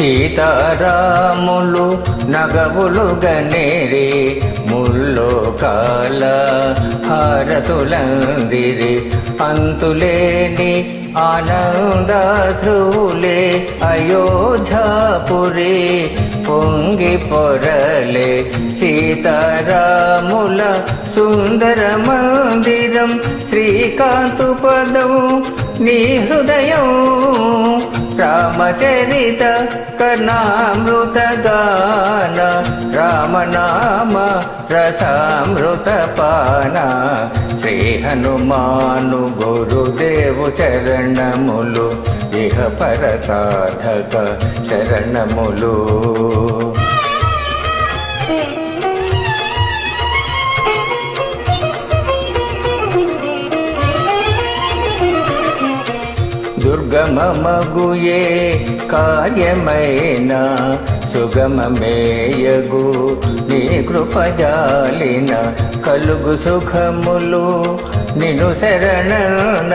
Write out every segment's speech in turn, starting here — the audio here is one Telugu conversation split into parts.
సీతారాములు నగవులు గనేరి ముల్లోకాల హారతులందిరి. అంతులేని ఆనందాశ్రులే అయోధ్యాపురి పొంగి పొరలే సీతారాముల సుందర మందిరం. శ్రీకాంతు పదం నీ హృదయం. రామచరిత కర్ణామృత గాన రామనామ రసామృత పాన శ్రీ హనుమాను గురుదేవు చరణములు ఇహ పర సాధక శరణములు దుర్గమమగుయే కార్యమైన సుగమమేయగు నీ కృపజాలిన. కలుగు సుఖములు నిను శరణన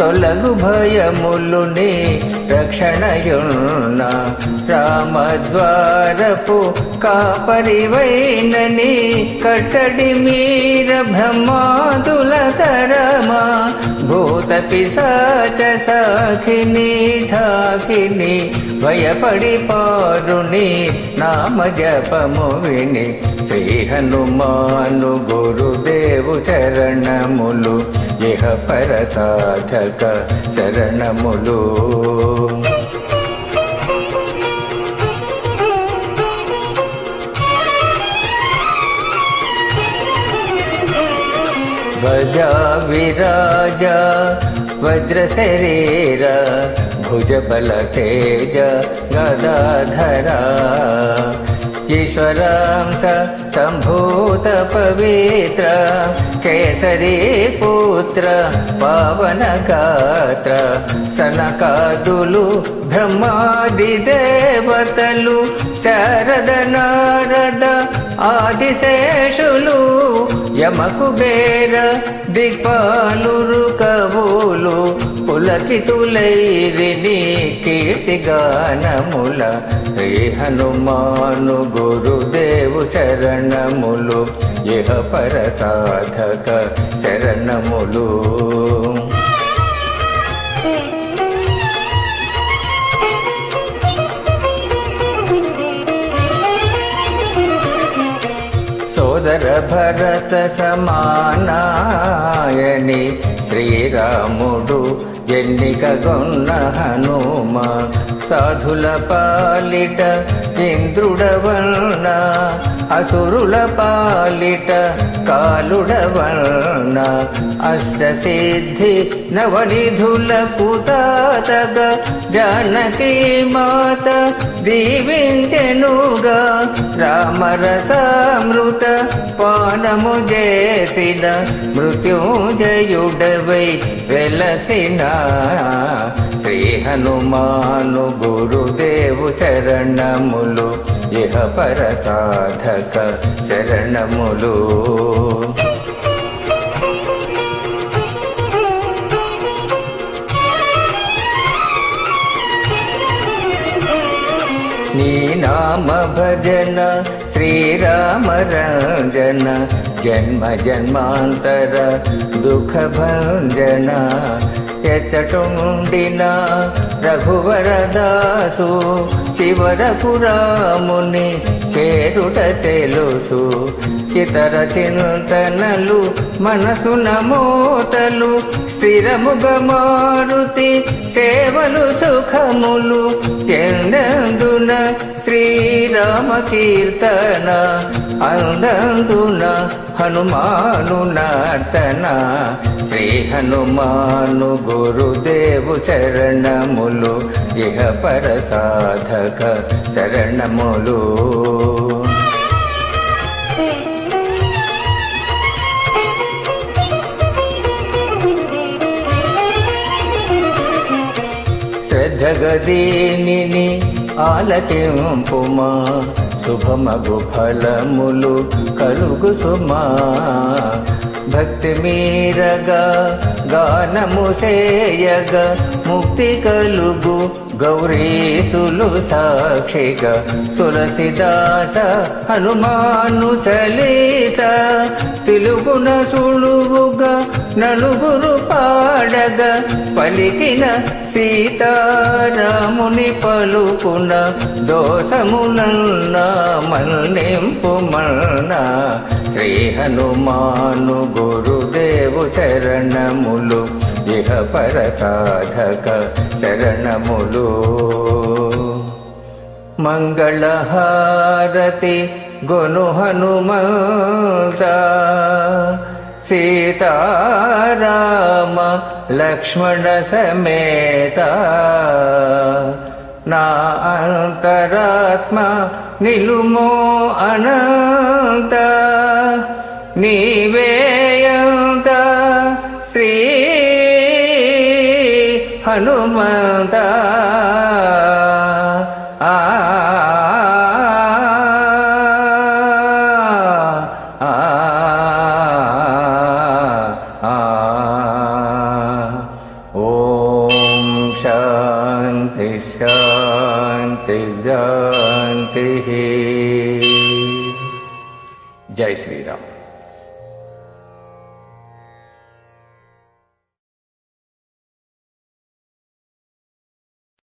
తొలగు భయములు నీ రక్షణయున్న. రామద్వారపు కాపరివైనని కట్టడి మీర బ్రహ్మాదుల తరా. పిశాచ సాఖిని ఢాకిని భయపడి పారుని నామ జపము విని శ్రీ హనుమాను గురుదేవు చరణములు ఇహ పర సాధక చరణములు. ధ్వజా విరాజ వజ్ర శరీర భుజ బల తేజ గదాధరా ఈశ్వరాంశ సంభూత పవిత్ర కేసరీ పుత్ర పవన గాత్ర సనకాదులు బ్రహ్మాది దేవతలు శారద నారద ఆదిశేషులు యమకు బేర దిక్పాలురు కవులు పులకితులైరిని కీర్తిగానముల శ్రీ హనుమాను గురుదేవు చరణములు ఇహ పర సాధక శరణములు భరత సమానాయని శ్రీరాముడు ఎన్నిక గొన్న హనుమ సాధుల పాలిట ఇంద్రుడవన్న అసురుల పాలిట కాలుడవన్న అష్టసిద్ధి నవనిధుల కుతాతగ జానకీ మాత దీవించెనుగా రామరసామృత పానము చేసిన మృత్యుంజయుడవై వెలసిన. శ్రీ హనుమాను గురుదేవు చరణములు ఇహ పర సాధక చరణములు. నీ నామ భజన శ్రీరామ రంజన జన్మ జన్మాంతర దుఃఖ భంజన ఎచ్చటుండిన రఘువరదాసు శివరపురాముని చేరుట తెలుసు. ఇతర చింతనలు మనసున మోతలు స్థిరముగ మారుతి సేవలు సుఖములు ఎందందున శ్రీరామ కీర్తన అందందున హనుమాను నర్తన శ్రీ హనుమాను గురుదేవు చరణములు ఇహ పర సాధక శరణములు శ్రద్ధగదీనిని ఆలకింపుమా శుభమగు ఫలములు కలుగు సుమా. భక్తి మీరగా గానము సేయగ ముక్తి కలుగు గౌరీసులు సాక్షిగా. తులసిదాస హనుమాను చలీస తెలుగున సులువుగా నలుగురు పాడగా పలికిన సీతారాముని పలుకున దోషములన్న మల్లింపు మన్న. శ్రీ హనుమాను గురుదేవు చరణములు ఇహ పర సాధక చరణములు. మంగళహారతి గొను హనుమంతా. సీతారామ లక్ష్మణ సమేత. నా అంతరాత్మ నిలుమో అనంత. నీవేయంత శ్రీ హనుమంతా. शान्तिः। जय श्रीराम।